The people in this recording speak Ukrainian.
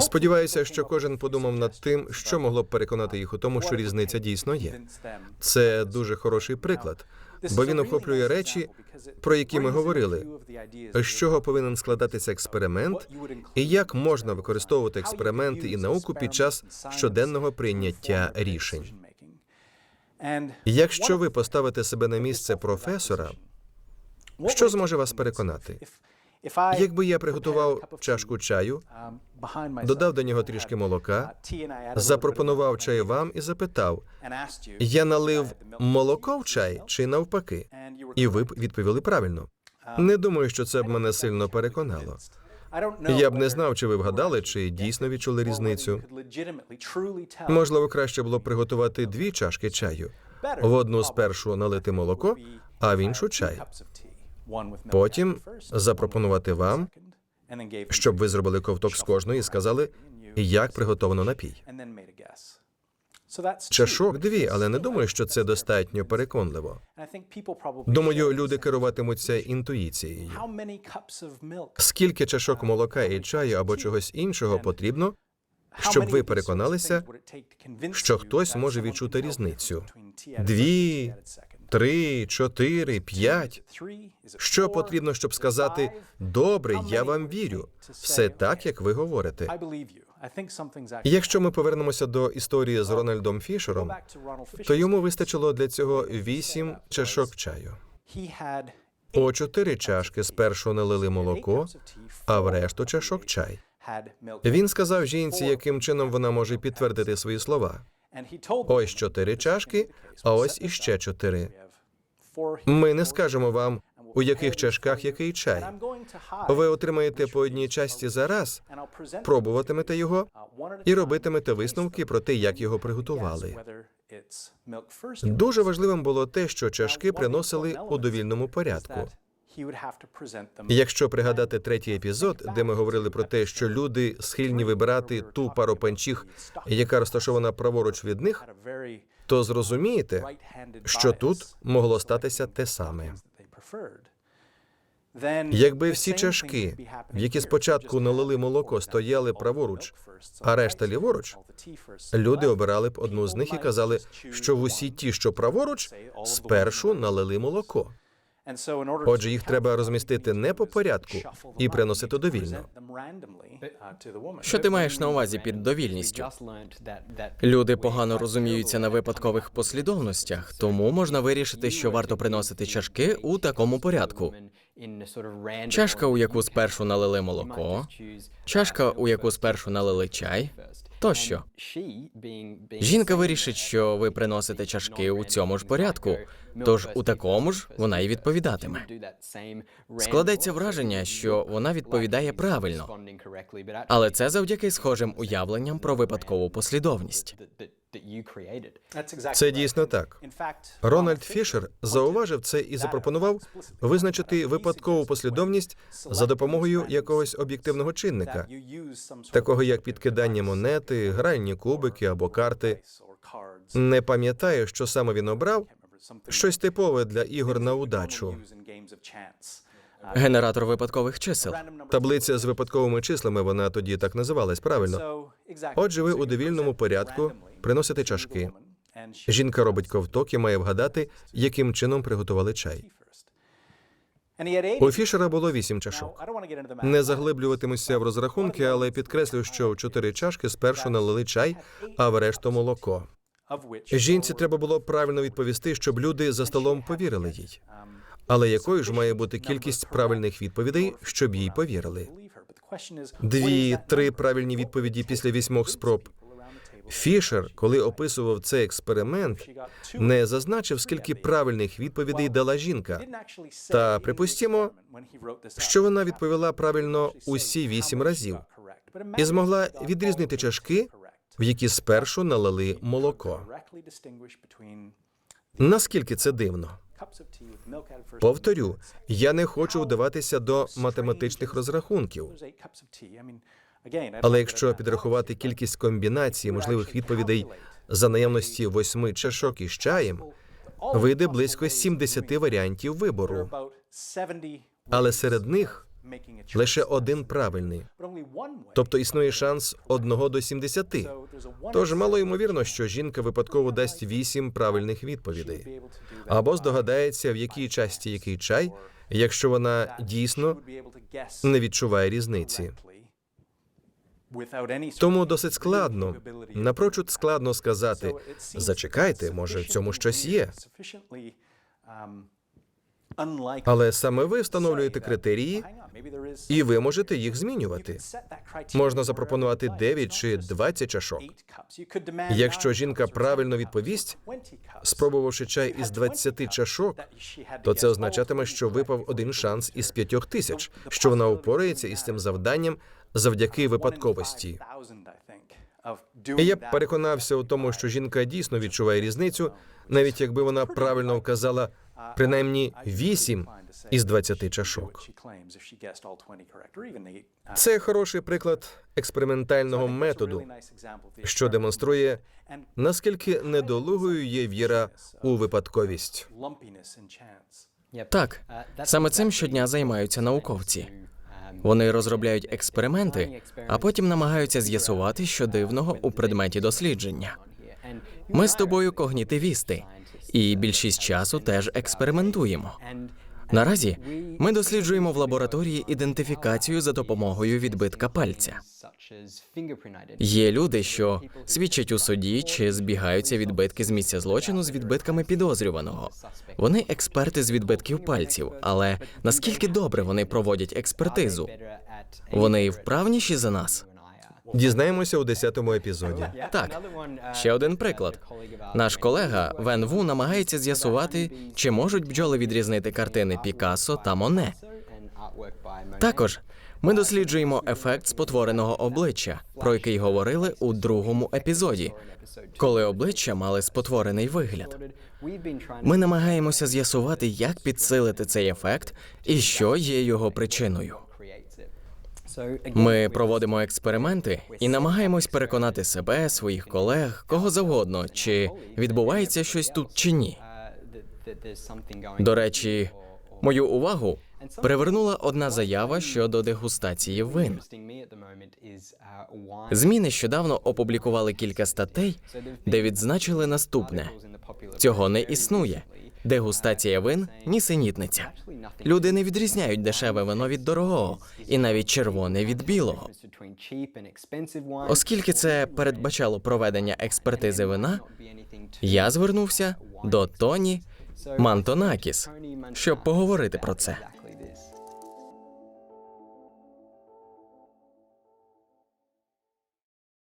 Сподіваюся, що кожен подумав над тим, що могло б переконати їх у тому, що різниця дійсно є. Це дуже хороший приклад, бо він охоплює речі, про які ми говорили. З чого повинен складатися експеримент, і як можна використовувати експерименти і науку під час щоденного прийняття рішень. Якщо ви поставите себе на місце професора, що зможе вас переконати? Якби я приготував чашку чаю, додав до нього трішки молока, запропонував чай вам і запитав: я налив молоко в чай чи навпаки? І ви б відповіли правильно. Не думаю, що це б мене сильно переконало. Я б не знав, чи ви вгадали, чи дійсно відчули різницю. Можливо, краще було б приготувати дві чашки чаю. В одну спершу налити молоко, а в іншу чай. Потім запропонувати вам, щоб ви зробили ковток з кожної і сказали, як приготовано напій. Чашок дві, але не думаю, що це достатньо переконливо. Думаю, люди керуватимуться інтуїцією. Скільки чашок молока і чаю або чогось іншого потрібно, щоб ви переконалися, що хтось може відчути різницю? Дві, три, чотири, п'ять. Що потрібно, щоб сказати добре, я вам вірю. Все так, як ви говорите. Якщо ми повернемося до історії з Рональдом Фішером, то йому вистачило для цього вісім чашок чаю. У чотири чашки спершу налили молоко, а в решту чашок чай. Він сказав жінці, яким чином вона може підтвердити свої слова. Ось чотири чашки, а ось іще чотири. Ми не скажемо вам, у яких чашках який чай. Ви отримаєте по одній часті за раз, пробуватимете його і робитимете висновки про те, як його приготували. Дуже важливим було те, що чашки приносили у довільному порядку. Якщо пригадати третій епізод, де ми говорили про те, що люди схильні вибирати ту пару панчіх, яка розташована праворуч від них, то зрозумієте, що тут могло статися те саме. Якби всі чашки, в які спочатку налили молоко, стояли праворуч, а решта ліворуч, люди обирали б одну з них і казали, що в усі ті, що праворуч, спершу налили молоко. Отже, їх треба розмістити не по порядку і приносити довільно. Що ти маєш на увазі під довільністю? Люди погано розуміються на випадкових послідовностях, тому можна вирішити, що варто приносити чашки у такому порядку. Чашка, у яку спершу налили молоко, чашка, у яку спершу налили чай, тощо. Жінка вирішить, що ви приносите чашки у цьому ж порядку, тож у такому ж вона і відповідатиме. Складеться враження, що вона відповідає правильно, але це завдяки схожим уявленням про випадкову послідовність. Це дійсно так. Рональд Фішер зауважив це і запропонував визначити випадкову послідовність за допомогою якогось об'єктивного чинника, такого як підкидання монети, гральні кубики або карти. Не пам'ятаю, що саме він обрав. Щось типове для ігор на удачу. Генератор випадкових чисел. Таблиця з випадковими числами, вона тоді так називалась, правильно. Отже, ви у довільному порядку приносите чашки. Жінка робить ковток і має вгадати, яким чином приготували чай. У Фішера було вісім чашок. Не заглиблюватимуся в розрахунки, але підкреслю, що в чотири чашки спершу налили чай, а в решту молоко. Жінці треба було правильно відповісти, щоб люди за столом повірили їй. Але якою ж має бути кількість правильних відповідей, щоб їй повірили? Дві, три правильні відповіді після вісьмох спроб. Фішер, коли описував цей експеримент, не зазначив, скільки правильних відповідей дала жінка. Та припустімо, що вона відповіла правильно усі вісім разів і змогла відрізнити чашки, в які спершу налили молоко. Наскільки це дивно? Повторю, я не хочу вдаватися до математичних розрахунків. Але якщо підрахувати кількість комбінацій можливих відповідей за наявності восьми чашок із чаєм, вийде близько 70 варіантів вибору. Але серед них лише один правильний. Тобто існує шанс одного до 70. Тож мало ймовірно, що жінка випадково дасть вісім правильних відповідей або здогадається, в якій часті який чай, якщо вона дійсно не відчуває різниці. Тому досить складно, напрочуд складно сказати. Зачекайте, може в цьому щось є. Але саме ви встановлюєте критерії, і ви можете їх змінювати. Можна запропонувати 9 чи 20 чашок. Якщо жінка правильно відповість, спробувавши чай із 20 чашок, то це означатиме, що випав один шанс із п'ятьох тисяч, що вона упорається із цим завданням завдяки випадковості. І я б переконався у тому, що жінка дійсно відчуває різницю, навіть якби вона правильно вказала принаймні 8 із 20 чашок. Це хороший приклад експериментального методу, що демонструє, наскільки недолугою є віра у випадковість. Так, саме цим щодня займаються науковці. Вони розробляють експерименти, а потім намагаються з'ясувати, що дивного у предметі дослідження. Ми з тобою когнітивісти, і більшість часу теж експериментуємо. Наразі ми досліджуємо в лабораторії ідентифікацію за допомогою відбитка пальця. Є люди, що свідчать у суді чи збігаються відбитки з місця злочину з відбитками підозрюваного. Вони експерти з відбитків пальців, але наскільки добре вони проводять експертизу? Вони вправніші за нас. Дізнаємося у 10-му епізоді. Так, ще один приклад. Наш колега Вен Ву намагається з'ясувати, чи можуть бджоли відрізнити картини Пікассо та Моне. Також ми досліджуємо ефект спотвореного обличчя, про який говорили у другому епізоді, коли обличчя мали спотворений вигляд. Ми намагаємося з'ясувати, як підсилити цей ефект і що є його причиною. Ми проводимо експерименти і намагаємось переконати себе, своїх колег, кого завгодно, чи відбувається щось тут чи ні. До речі, мою увагу привернула одна заява щодо дегустації вин. ЗМІ нещодавно опублікували кілька статей, де відзначили наступне: цього не існує. Дегустація вин нісенітниця. Люди не відрізняють дешеве вино від дорогого, і навіть червоне від білого. Оскільки це передбачало проведення експертизи вина, я звернувся до Тоні Мантонакіс, щоб поговорити про це.